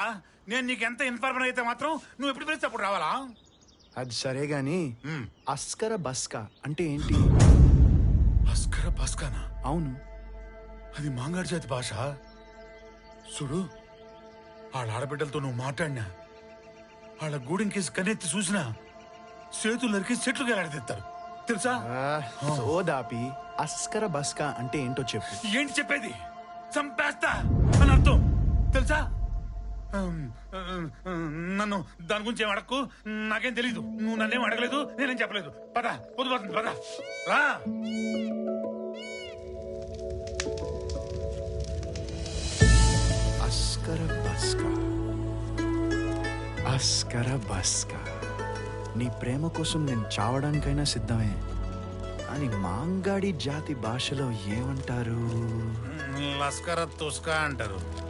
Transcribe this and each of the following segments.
వస్తా నేను నీకు ఎంత ఇన్ఫార్మర్ అయితే మాత్రం నువ్వు ఎప్పుడు పిలిస్తే అప్పుడు రావాలా? అది సరే గాని మ్మ్. అస్కర బస్కా అంటే ఏంటి? అస్కర పస్కానా అవును. అది మాంగాడి జాతి భాష. చూడు వాళ్ళ ఆడబిడ్డలతో నువ్వు మాట్లాడినా వాళ్ళ గూడెంకేసి కన్నెత్తి చూసినా చేతులు నరికి చెట్లు గెలాడదీస్తారు తెలుసా? ఆ, సోదాపి అస్కర బస్కా అంటే ఏంటో చెప్పు. ఏంటి చెప్పేది? చంపేస్తా అని అర్థం. తెలుసా? నన్ను దాని గురించి ఏం అడక్కు? నాకేం తెలీదు. నువ్వు నన్నేం అడగలేదు నేనేం చెప్పలేదు. పద పొద్దుపోతుంది పద. రా. అస్కర బస్కా. అస్కర బస్కా. నీ ప్రేమ కోసం నేను చావడానికైనా సిద్ధమే. అని మాంగాడి జాతి భాషలో ఏమంటారు? లస్కర తుస్కా అంటారు.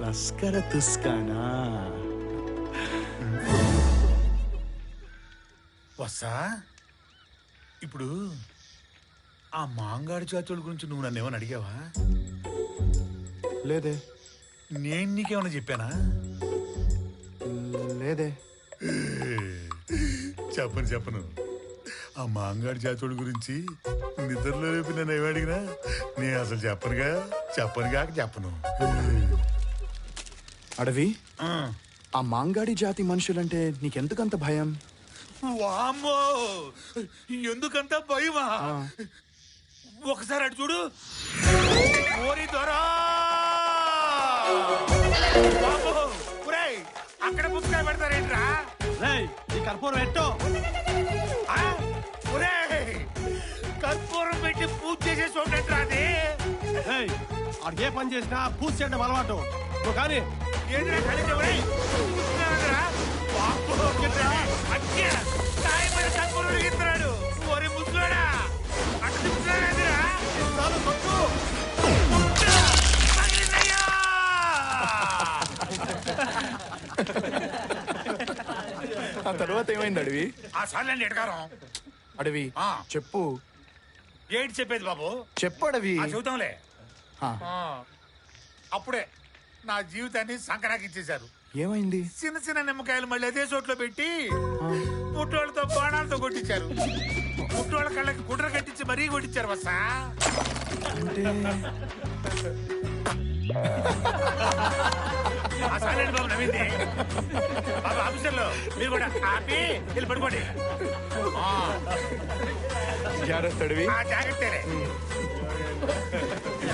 లస్కర తుస్కానా వస్తా ఇప్పుడు ఆ మాంగాడి జాతుల గురించి నువ్వు నన్ను ఏమైనా అడిగావా? లేదే. నేను నీకేమైనా చెప్పానా? లేదే. చెప్పను చెప్పను. ఆ మాంగాడి జాతుడి గురించి నిద్రలో రేపు నన్ను ఏమి అడిగినా నేను అసలు చెప్పనుగా చెప్పనుగా చెప్పను. అడవి? ఆ. మాంగాడి జాతి మనుషులంటే నీకెందుకంత భయం? వామ్మో! ఎందుకంత భయమా? ఒకసారి అటు చూడు. ఓరి దొరా! అక్కడ పుస్తకాలు పెడతారేంట్రా? ఈ కర్పూరం ఎట్టో? కర్పూరం పెట్టి పూజ చేసే చూడండిరా అది? ఆడికి ఏ పని చేసినా పూజ చేయడం అలవాటు. కానీ ఆ తర్వాత ఏమైంది అడవి? ఆ సార్లండి ఎడగారం అడవి. చెప్పు. ఏంటి చెప్పేది బాబు? చెప్పు అడవి. ఆ చెబుతాంలే ఆ, ఆ, అప్పుడే. నా జీవితాన్ని సంకరాకి ఇచ్చేశారు ఏమైంది? చిన్న చిన్న నిమ్మకాయలు మళ్ళీ అదే చోట్లో పెట్టి పుట్టోళ్ళతో బాణాలతో కొట్టించారు. పుట్టోళ్ళ కళ్ళకి గుడ్ర కట్టించి మరీ కొట్టించారు సార్లండి బాబు నవ్వింది. బాబు ఆఫీసర్లో మీరు కూడా ఆపి వెళ్ళి పడుకోండి. ఆ, జాగ్రత్త అడవి. ఆ జాగ్రత్తలే.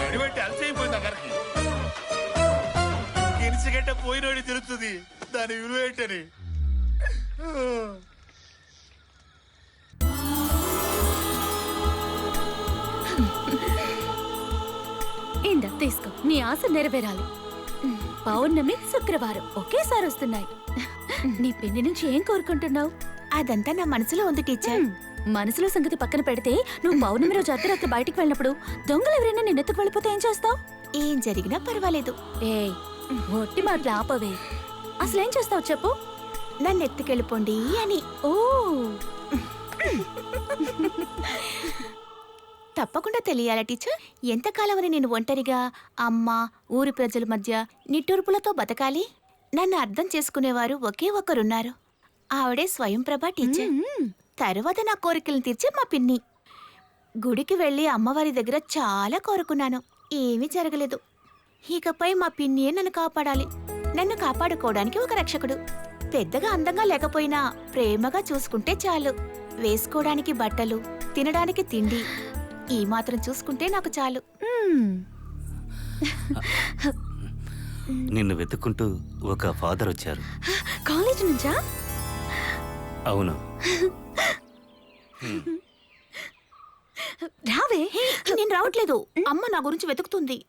అడిగట్టి అలసైపోయింది అక్కడికి గిరిసిగడ్డ పోయినోడి తెలుస్తుంది. దాని విలువ ఏంటని. ఇందా తీసుకో. నీ ఆశ నెరవేరాలి. పౌర్ణమి శుక్రవారం ఒకేసారి వస్తున్నాయి. నీ పెళ్ళి నుంచి ఏం కోరుకుంటున్నావు? అదంతా నా మనసులో ఉంది టీచర్. మనసులో సంగతి పక్కన పెడితే నువ్వు పౌర్ణమి రోజు అర్ధరాత్రి బయటికి వెళ్ళినప్పుడు దొంగలు ఎవరైనా నిన్నెత్తుకు వెళ్ళిపోతే ఏం చేస్తావు? ఏం జరిగినా పర్వాలేదు. ఏయ్ ఒట్టి మాటలు ఆపవే. అసలేం చేస్తావు చెప్పు? నన్ను ఎత్తుకెళ్ళిపోండి అని. ఓ. తప్పకుండా తెలియాలా టీచర్? ఎంతకాలమని నేను ఒంటరిగా అమ్మ ఊరి ప్రజల మధ్య నిట్టూర్పులతో బతకాలి? నన్ను అర్థం చేసుకునేవారు ఒకే ఒక్కరున్నారు ఆవిడే స్వయంప్రభ టీచర్. తరువాత నా కోరికలను తీర్చే మా పిన్ని. గుడికి వెళ్ళి అమ్మవారి దగ్గర చాలా కోరుకున్నాను. ఏమీ జరగలేదు. ఇకపై మా పిన్నియే నన్ను కాపాడాలి. నన్ను కాపాడుకోవడానికి ఒక రక్షకుడు. పెద్దగా అందంగా లేకపోయినా ప్రేమగా చూసుకుంటే చాలు. వేసుకోవడానికి బట్టలు తినడానికి తిండి ఈ మాత్రం చూసుకుంటే నాకు చాలు. నిన్ను వెతుక్కుంటూ ఒక ఫాదర్ వచ్చారు. కాలేజ్ నుంచా? అవును. రావే. నేను రావట్లేదు. అమ్మ నా గురించి వెతుకుతుంది.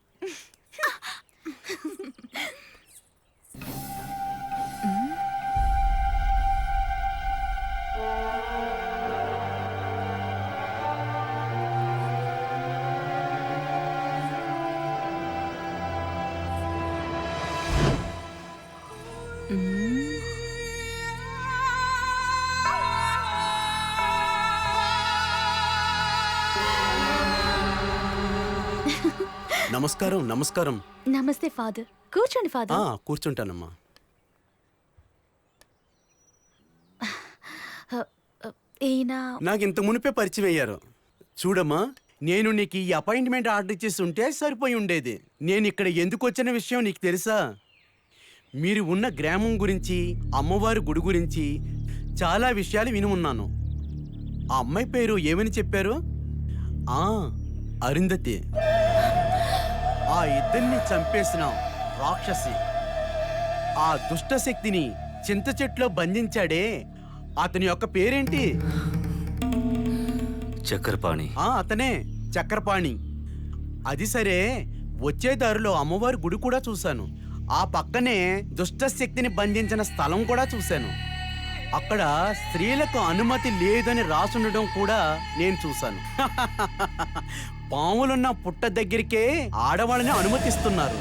నమస్కారం నమస్కారం. నమస్తే ఫాదర్. కూర్చోండి ఆ, ఫాదర్ కూర్చుంటానమ్మా ఈయన నాకు ఇంత మునిపే పరిచయం అయ్యారు. చూడమ్మా నేను నీకు ఈ అపాయింట్మెంట్ ఆర్డర్ ఇచ్చేసి ఉంటే సరిపోయి ఉండేది. నేను ఇక్కడ ఎందుకు వచ్చిన విషయం నీకు తెలుసా? మీరు ఉన్న గ్రామం గురించి అమ్మవారి గుడి గురించి చాలా విషయాలు విని ఉన్నాను. ఆ అమ్మాయి పేరు ఏమని చెప్పారు? ఆ అరుంధతి. ఆ ఇద్దరిని చంపేసిన రాక్షసి. ఆ దుష్ట శక్తిని చింత చెట్లో బంధించాడే. అతని యొక్క పేరేంటి? చక్కెరపాణి ఆ అతనే చక్రపాణి. అది సరే వచ్చే దారిలో అమ్మవారి గుడి కూడా చూశాను. ఆ పక్కనే దుష్ట శక్తిని బంధించిన స్థలం కూడా చూశాను. అక్కడ స్త్రీలకు అనుమతి లేదని రాసుండడం కూడా నేను చూశాను. పాములున్న పుట్ట దగ్గరికే ఆడవాళ్ళని అనుమతిస్తున్నారు.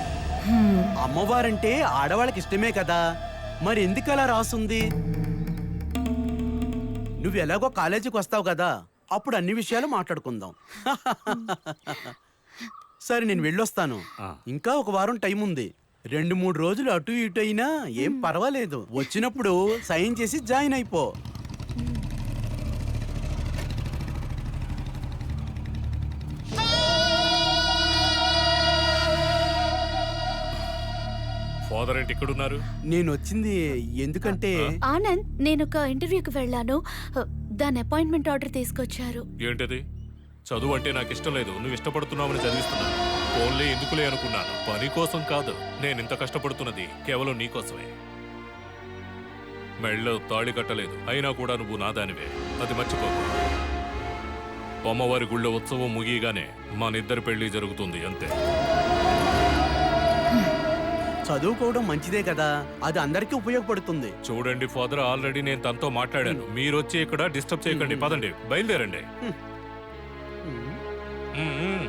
అమ్మవారంటే ఆడవాళ్ళకి ఇష్టమే కదా. మరి ఎందుకు అలా రాసుంది? నువ్వు ఎలాగో కాలేజీకి వస్తావు కదా. అప్పుడు అన్ని విషయాలు మాట్లాడుకుందాం. సరే నేను వెళ్ళొస్తాను. ఇంకా ఒక వారం టైం ఉంది రెండు మూడు రోజులు అటు ఇటు అయినా ఏం పర్వాలేదు. వచ్చినప్పుడు సైన్ చేసి జాయిన్ అయిపో. ఫాదర్ ఏంటి ఇక్కడున్నారు? నేను వచ్చింది ఎందుకంటే ఆనంద్ నేను ఒక ఇంటర్వ్యూకి వెళ్ళాను. దాని అపాయింట్మెంట్ ఆర్డర్ తీసుకొచ్చారు. ఏంటది? చదువు అంటే నాకు ఇష్టం లేదు. నువ్వు ఇష్టపడుతున్నావని చదివిస్తున్నాను. ఓన్లీ ఎందుకులే అనుకున్నాను. పని కోసం కాదు. నేను ఇంత కష్టపడుతున్నది కేవలం నీకోసమే మెళ్ళో తాళి కట్టలేదు. అయినా కూడా నువ్వు నాదానివే. అది మర్చిపోకు అమ్మవారి గుళ్ళో ఉత్సవం ముగియగానే మనిద్దరి పెళ్ళి జరుగుతుంది అంతే. చదువుకోవడం మంచిదే కదా. అది అందరికీ ఉపయోగపడుతుంది. చూడండి ఫాదర్ ఆల్రెడీ నేను తనతో మాట్లాడాను. మీరు వచ్చి ఇక్కడ డిస్టర్బ్ చేయకండి. పదండి. బయలుదేరండి. మ్మ్,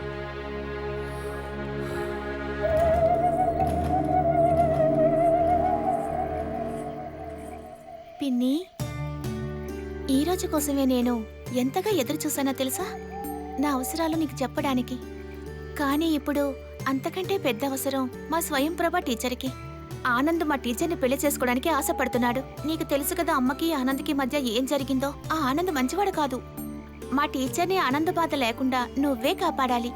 పిన్ని. ఈ రోజు కోసమే నేను ఎంతగా ఎదురు చూసానో తెలుసా? నా అవసరాలు నీకు చెప్పడానికి. కానీ ఇప్పుడు అంతకంటే పెద్ద అవసరం మా స్వయంప్రభ టీచర్కి. ఆనంద్ మా టీచర్ని పెళ్ళి చేసుకోవడానికి ఆశపడుతున్నాడు. నీకు తెలుసు కదా అమ్మకి ఆనంద్కి మధ్య ఏం జరిగిందో? ఆ ఆనంద్ మంచివాడు కాదు. మా టీచర్ని ఆనంద బాధ లేకుండా నువ్వే కాపాడాలి.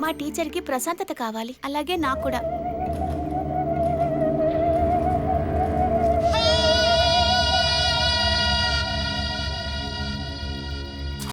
మా టీచర్కి ప్రశాంతత కావాలి. అలాగే నాకు కూడా.